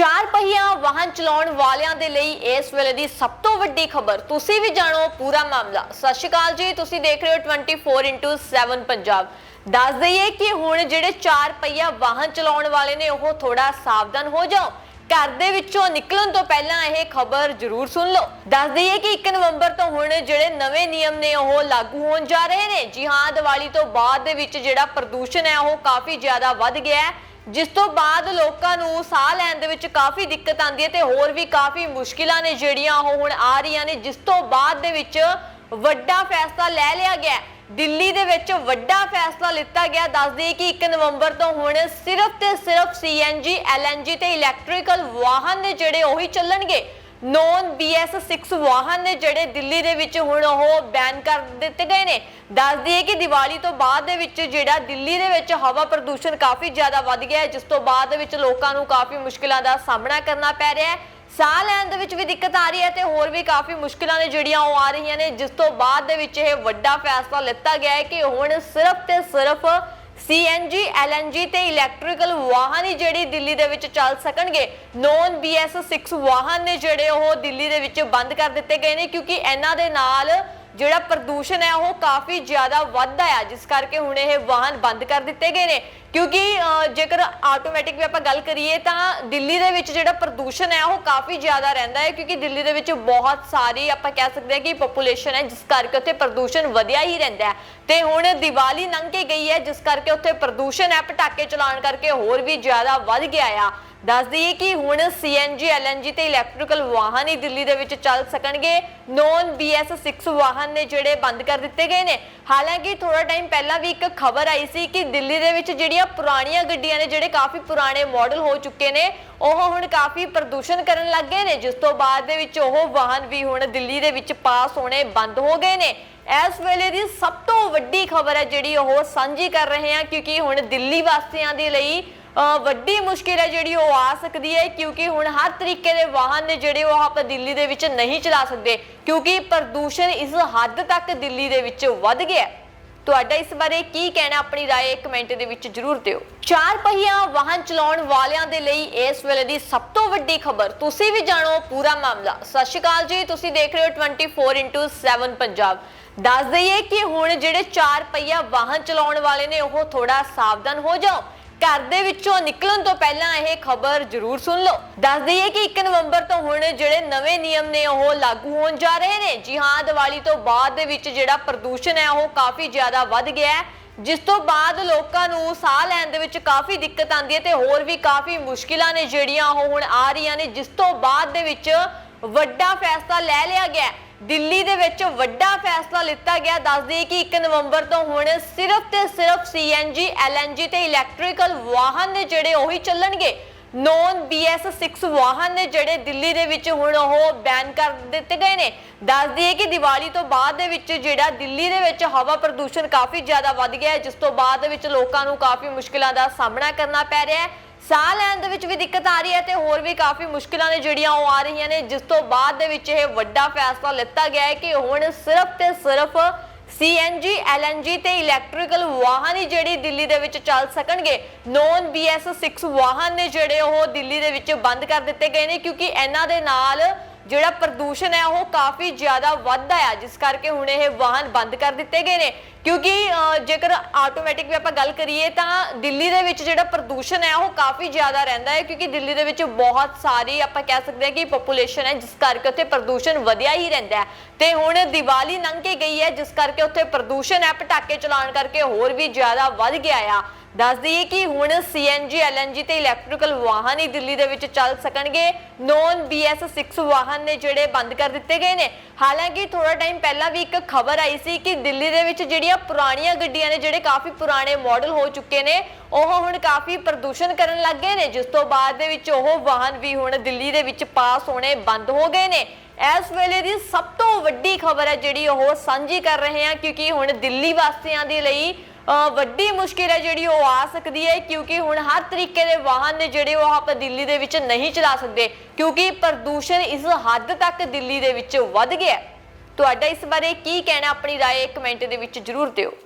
ਚਾਰ ਪਹੀਆ ਵਾਹਨ ਚਲਾਉਣ ਵਾਲਿਆਂ ਦੇ ਲਈ ਇਸ ਵੇਲੇ ਦੀ ਸਭ ਤੋਂ ਵੱਡੀ ਖਬਰ। ਤੁਸੀਂ ਵੀ ਜਾਣੋ ਪੂਰਾ ਮਾਮਲਾ। ਸਤਿ ਸ਼੍ਰੀ ਅਕਾਲ ਜੀ, ਤੁਸੀਂ ਦੇਖ ਰਹੇ ਹੋ 24/7 ਪੰਜਾਬ। ਦੱਸ ਦਈਏ ਕਿ ਹੁਣ ਜਿਹੜੇ ਚਾਰ ਪਹੀਆ ਵਾਹਨ ਚਲਾਉਣ ਵਾਲੇ ਨੇ, ਉਹ ਥੋੜਾ ਸਾਵਧਾਨ ਹੋ ਜਾਓ। ਘਰ ਦੇ ਵਿੱਚੋਂ ਨਿਕਲਣ ਤੋਂ ਪਹਿਲਾਂ ਇਹ ਖਬਰ ਜ਼ਰੂਰ ਸੁਣ ਲਓ। ਦੱਸ ਦਈਏ ਕਿ 1 ਨਵੰਬਰ ਤੋਂ ਹੁਣ ਜਿਹੜੇ ਨਵੇਂ ਨਿਯਮ ਨੇ, ਉਹ ਲਾਗੂ ਹੋਣ ਜਾ ਰਹੇ ਨੇ। ਜੀ ਹਾਂ, ਦੀਵਾਲੀ ਤੋਂ ਬਾਅਦ ਦੇ ਵਿੱਚ ਜਿਹੜਾ ਪ੍ਰਦੂਸ਼ਣ ਹੈ, ਉਹ ਕਾਫੀ ਜ਼ਿਆਦਾ ਵੱਧ ਗਿਆ ਹੈ। ਜਿਸ ਤੋਂ ਬਾਅਦ ਲੋਕਾਂ ਨੂੰ ਸਾਹ ਲੈਣ ਦੇ ਵਿੱਚ ਕਾਫੀ ਦਿੱਕਤ ਆਉਂਦੀ ਹੈ ਤੇ ਹੋਰ ਵੀ ਕਾਫੀ ਮੁਸ਼ਕਿਲਾਂ ਨੇ ਜਿਹੜੀਆਂ ਉਹ ਹੁਣ ਆ ਰਹੀਆਂ ਨੇ, ਜਿਸ ਤੋਂ ਬਾਅਦ ਦੇ ਵਿੱਚ ਵੱਡਾ ਫੈਸਲਾ ਲੈ ਲਿਆ ਗਿਆ ਦਿੱਲੀ ਦੇ ਵਿੱਚ ਵੱਡਾ ਫੈਸਲਾ ਲਿੱਤਾ ਗਿਆ। ਦੱਸ ਕਿ 1 ਨਵੰਬਰ ਤੋਂ ਹੁਣ ਸਿਰਫ ਤੇ ਸਿਰਫ ਸੀਐਨਜੀ ਐਲਐਨਜੀ ਤੇ ਇਲੈਕਟ੍ਰੀਕਲ ਵਾਹਨ ਨੇ ਜਿਹੜੇ ਉਹੀ ਚੱਲਣਗੇ। ਨੋਨ ਨੌਨ BS6 ਵਾਹਨ ਨੇ ਜਿਹੜੇ ਦਿੱਲੀ ਦੇ ਵਿੱਚ ਹੁਣ ਉਹ ਬੈਨ ਕਰ ਦਿੱਤੇ ਗਏ ਨੇ। ਦੱਸ ਦਈਏ ਕਿ ਦੀਵਾਲੀ ਤੋਂ ਬਾਅਦ ਦੇ ਵਿੱਚ ਜਿਹੜਾ ਦਿੱਲੀ ਦੇ ਵਿੱਚ ਹਵਾ ਪ੍ਰਦੂਸ਼ਣ ਕਾਫੀ ਜ਼ਿਆਦਾ ਵੱਧ ਗਿਆ ਹੈ, ਜਿਸ ਤੋਂ ਬਾਅਦ ਦੇ ਵਿੱਚ ਲੋਕਾਂ ਨੂੰ ਕਾਫੀ ਮੁਸ਼ਕਿਲਾਂ ਦਾ ਸਾਹਮਣਾ ਕਰਨਾ ਪੈ ਰਿਹਾ ਹੈ। ਸਾਹ ਲੈਣ ਦੇ ਵਿੱਚ ਵੀ ਦਿੱਕਤ ਆ ਰਹੀ ਹੈ ਤੇ ਹੋਰ ਵੀ ਕਾਫੀ ਮੁਸ਼ਕਿਲਾਂ ਨੇ ਜਿਹੜੀਆਂ ਉਹ ਆ ਰਹੀਆਂ ਨੇ, ਜਿਸ ਤੋਂ ਬਾਅਦ ਦੇ ਵਿੱਚ ਇਹ ਵੱਡਾ ਫੈਸਲਾ ਲਿੱਤਾ ਗਿਆ ਹੈ ਕਿ ਹੁਣ ਸਿਰਫ ਤੇ ਸਿਰਫ ਸੀਐਨਜੀ ਐਲਐਨਜੀ ਤੇ ਇਲੈਕਟ੍ਰੀਕਲ ਵਾਹਨ ਹੀ ਜਿਹੜੀ ਦਿੱਲੀ ਦੇ ਵਿੱਚ ਚੱਲ ਸਕਣਗੇ। ਨੌਨ BS6 ਵਾਹਨ ਨੇ ਜਿਹੜੇ ਉਹ ਦਿੱਲੀ ਦੇ ਵਿੱਚ ਬੰਦ ਕਰ ਦਿੱਤੇ ਗਏ ਨੇ, ਕਿਉਂਕਿ ਇਹਨਾਂ ਦੇ ਨਾਲ ਜਿਹੜਾ ਪ੍ਰਦੂਸ਼ਣ ਹੈ ਉਹ ਕਾਫੀ ਜ਼ਿਆਦਾ ਵੱਧਦਾ ਆ ਜਿਸ ਕਰਕੇ ਹੁਣ ਇਹ ਵਾਹਨ ਬੰਦ ਕਰ ਦਿੱਤੇ ਗਏ ਨੇ। ਕਿਉਂਕਿ ਜੇਕਰ ਆਟੋਮੈਟਿਕ ਵੀ ਆਪਾਂ ਗੱਲ ਕਰੀਏ ਤਾਂ ਦਿੱਲੀ ਦੇ ਵਿੱਚ ਜਿਹੜਾ ਪ੍ਰਦੂਸ਼ਣ ਹੈ ਉਹ ਕਾਫੀ ਜ਼ਿਆਦਾ ਰਹਿੰਦਾ ਹੈ, ਕਿਉਂਕਿ ਦਿੱਲੀ ਦੇ ਵਿੱਚ ਬਹੁਤ ਸਾਰੀ ਆਪਾਂ ਕਹਿ ਸਕਦੇ ਹਾਂ ਕਿ ਪੋਪੂਲੇਸ਼ਨ ਹੈ, ਜਿਸ ਕਰਕੇ ਉੱਥੇ ਪ੍ਰਦੂਸ਼ਣ ਵਧਿਆ ਹੀ ਰਹਿੰਦਾ ਹੈ। ਤੇ ਹੁਣ ਦੀਵਾਲੀ ਲੰਘ ਕੇ ਗਈ ਹੈ, ਜਿਸ ਕਰਕੇ ਉੱਥੇ ਪ੍ਰਦੂਸ਼ਣ ਹੈ, ਪਟਾਕੇ ਚਲਾਉਣ ਕਰਕੇ ਹੋਰ ਵੀ ਜ਼ਿਆਦਾ ਵੱਧ ਗਿਆ ਆ। ਦੱਸ ਦਈਏ ਕਿ ਹੁਣ ਸੀਐਨਜੀ ਐਲਐਨਜੀ ਤੇ ਇਲੈਕਟ੍ਰੀਕਲ ਵਾਹਨ ਹੀ ਦਿੱਲੀ ਦੇ ਵਿੱਚ ਚੱਲ ਸਕਣਗੇ। ਨੌਨ BS6 ਵਾਹਨ ਨੇ ਜਿਹੜੇ ਬੰਦ ਕਰ ਦਿੱਤੇ ਗਏ ਨੇ। ਹਾਲਾਂਕਿ ਥੋੜਾ ਟਾਈਮ ਪਹਿਲਾਂ ਵੀ ਇੱਕ ਖਬਰ ਆਈ ਸੀ ਕਿ ਦਿੱਲੀ ਦੇ ਵਿੱਚ ਜਿਹੜੀਆਂ ਪੁਰਾਣੀਆਂ ਗੱਡੀਆਂ ਨੇ, ਜਿਹੜੇ ਕਾਫੀ ਪੁਰਾਣੇ ਮਾਡਲ ਹੋ ਚੁੱਕੇ ਨੇ, ਉਹ ਹੁਣ ਕਾਫੀ ਪ੍ਰਦੂਸ਼ਣ ਕਰਨ ਲੱਗ ਗਏ ਨੇ। ਜਿਸ ਤੋਂ ਬਾਅਦ ਦੇ ਵਿੱਚ ਉਹ ਵਾਹਨ ਵੀ ਹੁਣ ਦਿੱਲੀ ਦੇ ਵਿੱਚ ਪਾਸ ਹੋਣੇ ਬੰਦ ਹੋ ਗਏ ਨੇ। ਇਸ ਵੇਲੇ ਦੀ ਸਭ ਤੋਂ ਵੱਡੀ ਖਬਰ ਹੈ ਜਿਹੜੀ ਉਹ ਸਾਂਝੀ ਕਰ ਰਹੇ ਹਾਂ, ਕਿਉਂਕਿ ਹੁਣ ਦਿੱਲੀ ਵਾਸੀਆਂ ਦੇ ਲਈ ਵੱਡੀ ਮੁਸ਼ਕਿਲ ਹੈ ਜਿਹੜੀ ਉਹ ਆ ਸਕਦੀ ਹੈ ਕਿਉਂਕਿ ਹੁਣ ਹਰ ਤਰੀਕੇ ਦੇ ਵਾਹਨ ਨੇ ਜਿਹੜੇ ਉਹ ਆਪਾਂ ਦਿੱਲੀ ਦੇ ਵਿੱਚ ਨਹੀਂ ਚਲਾ ਸਕਦੇ ਕਿਉਂਕਿ ਪ੍ਰਦੂਸ਼ਣ ਇਸ ਹੱਦ ਤੱਕ ਦਿੱਲੀ ਦੇ ਵਿੱਚ ਵੱਧ ਗਿਆ ਹੈ। ਤੁਹਾਡਾ ਇਸ ਬਾਰੇ ਕੀ ਕਹਿਣਾ ਆਪਣੀ رائے ਕਮੈਂਟ ਦੇ ਵਿੱਚ ਜਰੂਰ ਦਿਓ ਚਾਰ ਪਹੀਆ ਵਾਹਨ ਚਲਾਉਣ ਵਾਲਿਆਂ ਦੇ ਲਈ ਇਸ ਵੇਲੇ ਦੀ ਸਭ ਤੋਂ ਵੱਡੀ ਖਬਰ ਤੁਸੀਂ ਵੀ ਜਾਣੋ ਪੂਰਾ ਮਾਮਲਾ ਸਤਿ ਸ਼੍ਰੀ ਅਕਾਲ ਜੀ ਤੁਸੀਂ ਦੇਖ ਰਹੇ ਹੋ 24/7 ਪੰਜਾਬ ਦੱਸ ਦਈਏ ਕਿ ਹੁਣ ਜਿਹੜੇ ਚਾਰ ਪਹੀਆ ਵਾਹਨ ਚਲਾਉਣ ਵਾਲੇ ਨੇ ਉਹ ਥੋੜਾ ਸਾਵਧਾਨ ਹੋ ਜਾਓ ਘਰ ਦੇ ਵਿੱਚੋਂ ਨਿਕਲਣ ਤੋਂ ਪਹਿਲਾਂ ਇਹ ਖਬਰ ਜ਼ਰੂਰ ਸੁਣ ਲਓ। ਦੱਸ ਦਈਏ ਕਿ 1 ਨਵੰਬਰ ਤੋਂ ਹੁਣ ਜਿਹੜੇ ਨਵੇਂ ਨਿਯਮ ਨੇ ਉਹ ਲਾਗੂ ਹੋਣ ਜਾ ਰਹੇ ਨੇ। ਜੀ ਹਾਂ ਦੀਵਾਲੀ ਤੋਂ ਬਾਅਦ ਦੇ ਵਿੱਚ ਜਿਹੜਾ ਪ੍ਰਦੂਸ਼ਣ ਹੈ, ਉਹ ਕਾਫੀ ਜ਼ਿਆਦਾ ਵੱਧ ਗਿਆ ਹੈ। ਜਿਸ ਤੋਂ ਬਾਅਦ ਲੋਕਾਂ ਨੂੰ ਸਾਹ ਲੈਣ ਦੇ ਵਿੱਚ ਕਾਫੀ ਦਿੱਕਤ ਆਉਂਦੀ ਹੈ ਤੇ ਹੋਰ ਵੀ ਕਾਫੀ ਮੁਸ਼ਕਿਲਾਂ ਨੇ ਜਿਹੜੀਆਂ ਉਹ ਹੁਣ ਆ ਰਹੀਆਂ ਨੇ। ਜਿਸ ਤੋਂ ਬਾਅਦ ਦੇ ਵਿੱਚ ਵੱਡਾ ਫੈਸਲਾ ਲੈ ਲਿਆ ਗਿਆ ਦਿੱਲੀ ਦੇ ਵਿੱਚ ਵੱਡਾ ਫੈਸਲਾ ਲਿੱਤਾ ਗਿਆ। ਦੱਸ ਕਿ 1 ਨਵੰਬਰ ਤੋਂ ਹੁਣ ਸਿਰਫ ਤੇ ਸਿਰਫ ਸੀਐਨਜੀ ਐਲਐਨਜੀ ਤੇ ਇਲੈਕਟ੍ਰੀਕਲ ਵਾਹਨ ਨੇ ਜਿਹੜੇ ਉਹੀ ਚੱਲਣਗੇ। ਨੋਨ ਨੌਨ BS6 ਵਾਹਨ ਨੇ ਜਿਹੜੇ ਦਿੱਲੀ ਦੇ ਵਿੱਚ ਹੁਣ ਉਹ ਬੈਨ ਕਰ ਦਿੱਤੇ ਗਏ ਨੇ। ਦੱਸ ਦਈਏ ਕਿ ਦੀਵਾਲੀ ਤੋਂ ਬਾਅਦ ਦੇ ਵਿੱਚ ਜਿਹੜਾ ਦਿੱਲੀ ਦੇ ਵਿੱਚ ਹਵਾ ਪ੍ਰਦੂਸ਼ਣ ਕਾਫੀ ਜ਼ਿਆਦਾ ਵੱਧ ਗਿਆ ਹੈ, ਜਿਸ ਤੋਂ ਬਾਅਦ ਦੇ ਵਿੱਚ ਲੋਕਾਂ ਨੂੰ ਕਾਫੀ ਮੁਸ਼ਕਿਲਾਂ ਦਾ ਸਾਹਮਣਾ ਕਰਨਾ ਪੈ ਰਿਹਾ ਹੈ। ਸਾਹ ਲੈਣ ਦੇ ਵਿੱਚ ਵੀ ਦਿੱਕਤ ਆ ਰਹੀ ਹੈ ਤੇ ਹੋਰ ਵੀ ਕਾਫੀ ਮੁਸ਼ਕਿਲਾਂ ਨੇ ਜਿਹੜੀਆਂ ਉਹ ਆ ਰਹੀਆਂ ਨੇ, ਜਿਸ ਤੋਂ ਬਾਅਦ ਦੇ ਵਿੱਚ ਇਹ ਵੱਡਾ ਫੈਸਲਾ ਲਿੱਤਾ ਗਿਆ ਹੈ ਕਿ ਹੁਣ ਸਿਰਫ ਤੇ ਸਿਰਫ ਸੀਐਨਜੀ ਐਲਐਨਜੀ ਤੇ ਇਲੈਕਟ੍ਰੀਕਲ ਵਾਹਨ ਹੀ ਜਿਹੜੀ ਦਿੱਲੀ ਦੇ ਵਿੱਚ ਚੱਲ ਸਕਣਗੇ। ਨੌਨ BS6 ਵਾਹਨ ਨੇ ਜਿਹੜੇ ਉਹ ਦਿੱਲੀ ਦੇ ਵਿੱਚ ਬੰਦ ਕਰ ਦਿੱਤੇ ਗਏ ਨੇ, ਕਿਉਂਕਿ ਇਹਨਾਂ ਦੇ ਨਾਲ ਜਿਹੜਾ ਪ੍ਰਦੂਸ਼ਣ ਹੈ ਉਹ ਕਾਫੀ ਜ਼ਿਆਦਾ ਵੱਧਦਾ ਆ ਜਿਸ ਕਰਕੇ ਹੁਣ ਇਹ ਵਾਹਨ ਬੰਦ ਕਰ ਦਿੱਤੇ ਗਏ ਨੇ। ਕਿਉਂਕਿ ਜੇਕਰ ਆਟੋਮੈਟਿਕ ਵੀ ਆਪਾਂ ਗੱਲ ਕਰੀਏ ਤਾਂ ਦਿੱਲੀ ਦੇ ਵਿੱਚ ਜਿਹੜਾ ਪ੍ਰਦੂਸ਼ਣ ਹੈ, ਉਹ ਕਾਫੀ ਜ਼ਿਆਦਾ ਰਹਿੰਦਾ ਹੈ, ਕਿਉਂਕਿ ਦਿੱਲੀ ਦੇ ਵਿੱਚ ਬਹੁਤ ਸਾਰੀ ਆਪਾਂ ਕਹਿ ਸਕਦੇ ਹਾਂ ਕਿ ਪੋਪੂਲੇਸ਼ਨ ਹੈ, ਜਿਸ ਕਰਕੇ ਉੱਥੇ ਪ੍ਰਦੂਸ਼ਣ ਵਧਿਆ ਹੀ ਰਹਿੰਦਾ ਹੈ। ਤੇ ਹੁਣ ਦੀਵਾਲੀ ਲੰਘ ਕੇ ਗਈ ਹੈ, ਜਿਸ ਕਰਕੇ ਉੱਥੇ ਪ੍ਰਦੂਸ਼ਣ ਹੈ, ਪਟਾਕੇ ਚਲਾਉਣ ਕਰਕੇ ਹੋਰ ਵੀ ਜ਼ਿਆਦਾ ਵੱਧ ਗਿਆ ਆ। ਦੱਸ ਦਈਏ ਕਿ ਹੁਣ ਸੀਐਨਜੀ ਐਲਐਨਜੀ ਤੇ ਇਲੈਕਟ੍ਰੀਕਲ ਵਾਹਨ ਹੀ ਦਿੱਲੀ ਦੇ ਵਿੱਚ ਚੱਲ ਸਕਣਗੇ। ਨੌਨ BS6 ਵਾਹਨ ਨੇ ਜਿਹੜੇ ਬੰਦ ਕਰ ਦਿੱਤੇ ਗਏ ਨੇ। ਹਾਲਾਂਕਿ ਥੋੜਾ ਟਾਈਮ ਪਹਿਲਾਂ ਵੀ ਇੱਕ ਖਬਰ ਆਈ ਸੀ ਕਿ ਦਿੱਲੀ ਦੇ ਵਿੱਚ ਜਿਹੜੀਆਂ ਪੁਰਾਣੀਆਂ ਗੱਡੀਆਂ ਨੇ, ਜਿਹੜੇ ਕਾਫੀ ਪੁਰਾਣੇ ਮਾਡਲ ਹੋ ਚੁੱਕੇ ਨੇ, ਉਹ ਹੁਣ ਕਾਫੀ ਪ੍ਰਦੂਸ਼ਣ ਕਰਨ ਲੱਗ ਗਏ ਨੇ। ਜਿਸ ਤੋਂ ਬਾਅਦ ਦੇ ਵਿੱਚ ਉਹ ਵਾਹਨ ਵੀ ਹੁਣ ਦਿੱਲੀ ਦੇ ਵਿੱਚ ਪਾਸ ਹੋਣੇ ਬੰਦ ਹੋ ਗਏ ਨੇ। ਇਸ ਵੇਲੇ ਦੀ ਸਭ ਤੋਂ ਵੱਡੀ ਖਬਰ ਹੈ ਜਿਹੜੀ ਉਹ ਸਾਂਝੀ ਕਰ ਰਹੇ ਹਾਂ, ਕਿਉਂਕਿ ਹੁਣ ਦਿੱਲੀ ਵਾਸੀਆਂ ਦੇ ਲਈ ਵੱਡੀ ਮੁਸ਼ਕਿਲ ਹੈ ਜਿਹੜੀ ਉਹ ਆ ਸਕਦੀ ਹੈ ਕਿਉਂਕਿ ਹੁਣ ਹਰ ਤਰੀਕੇ ਦੇ ਵਾਹਨ ਨੇ ਜਿਹੜੇ ਉਹ ਆਪਾਂ ਦਿੱਲੀ ਦੇ ਵਿੱਚ ਨਹੀਂ ਚਲਾ ਸਕਦੇ ਕਿਉਂਕਿ ਪ੍ਰਦੂਸ਼ਣ ਇਸ ਹੱਦ ਤੱਕ ਦਿੱਲੀ ਦੇ ਵਿੱਚ ਵੱਧ ਗਿਆ ਹੈ। ਤੁਹਾਡਾ ਇਸ ਬਾਰੇ ਕੀ ਕਹਿਣਾ ਆਪਣੀ رائے ਕਮੈਂਟ ਦੇ ਵਿੱਚ ਜਰੂਰ ਦਿਓ